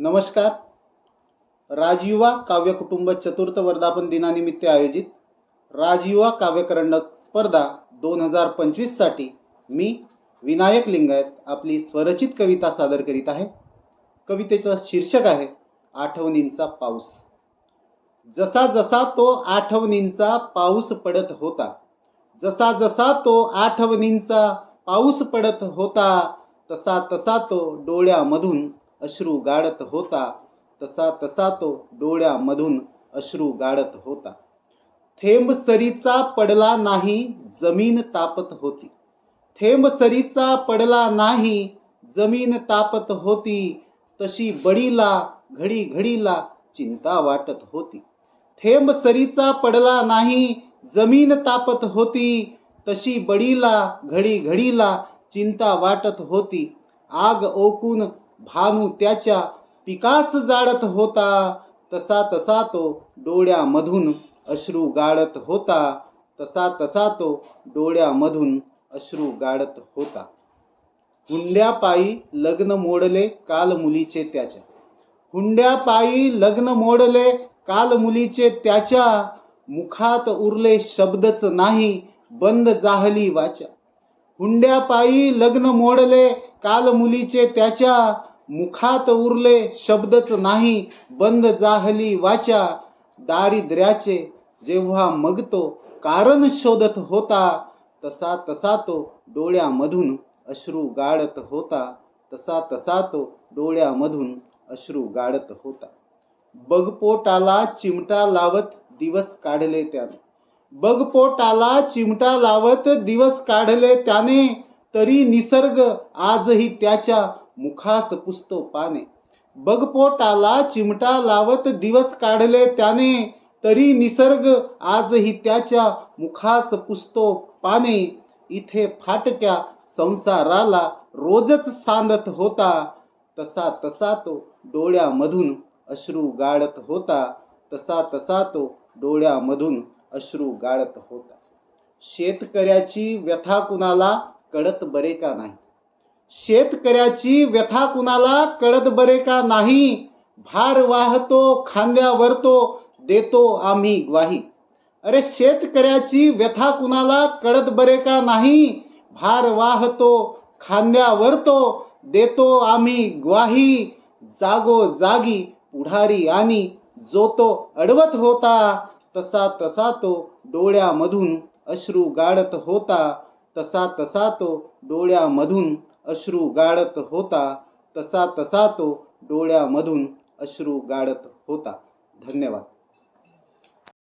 नमस्कार. राजयुवा काव्यकुटुंब चतुर्थ वर्धापन दिनानिमित्त आयोजित राजयुवा काव्यकरंडक स्पर्धा दोन हजार पंचवीससाठी मी विनायक लिंगायत आपली स्वरचित कविता सादर करीत आहे. कवितेचं शीर्षक आहे आठवणींचा पाऊस. जसा जसा तो आठवणींचा पाऊस पडत होता जसा जसा तो आठवणींचा पाऊस पडत होता तसा तसा तो डोळ्यामधून अश्रू गाळत होता तसा तसा तो डोळ्यामधून अश्रू गाळत होता. थेंब सरीचा पडला नाही जमीन तापत होती. थेंब सरीचा पडला नाही जमीन तापत होती. तशी बडीला घडी घडीला चिंता वाटत होती. थेंब सरीचा पडला नाही जमीन तापत होती. तशी बडीला घडी घडीला चिंता वाटत होती. आग ओकून भानू त्याच्या पिकास जाळत होता. तसा तसा तो डोळ्यामधून अश्रू गाळत होता. तसा तसा तो डोळ्यामधून अश्रू गाळत होता. हुंड्यापायी लग्न मोडले काल मुलीचे त्याच्या. हुंड्यापायी लग्न मोडले काल मुलीचे त्याच्या. मुखात उरले शब्दच नाही बंद जाहली वाचा. हुंड्यापायी लग्न मोडले काल मुलीचे त्याच्या. मुखात उरले शब्दच नाही बंद जाहली वाचा दारिद्र्याचे जेव्हा मग तो कारण शोधत होता तसा तसा तो डोळ्यामधून अश्रू गाळत होता तसा तसा तो डोळ्यामधून अश्रू गाळत होता. बगपोटाला चिमटा लावत दिवस काढले त्याने. बगपोटाला चिमटा लावत दिवस काढले त्याने तरी निसर्ग आजही त्याच्या मुखास पुसतो पाने. बगपोटाला चिमटा लावत दिवस काढले त्याने तरी निसर्ग आजही त्याच्या मुखास पुसतो पाने. इथे फाटक्या संसाराला रोजच सांदत होता तसा तसा तो डोळ्यामधून अश्रू गाळत होता तसा तसा तो डोळ्यामधून अश्रू गाळत होता. शेतकऱ्याची व्यथा कुणाला कळत बरे का नाही? शेतकऱ्याची व्यथा कुणाला कळत बरे का नाही? भार वाहतो खांद्यावर तो देतो आम्ही ग्वाही. अरे शेतकऱ्याची व्यथा कुणाला कळत बरे का नाही? भार वाहतो खांद्यावर तो देतो आम्ही ग्वाही. जागो जागी पुढारी आणि जो तो अडवत होता तसा तसा तो डोळ्यामधून अश्रू गाडत होता तसा तसा तो डोळ्यामधून अश्रू गाळत होता तसा तसा तो डोळ्यामधून अश्रू गाळत होता. धन्यवाद.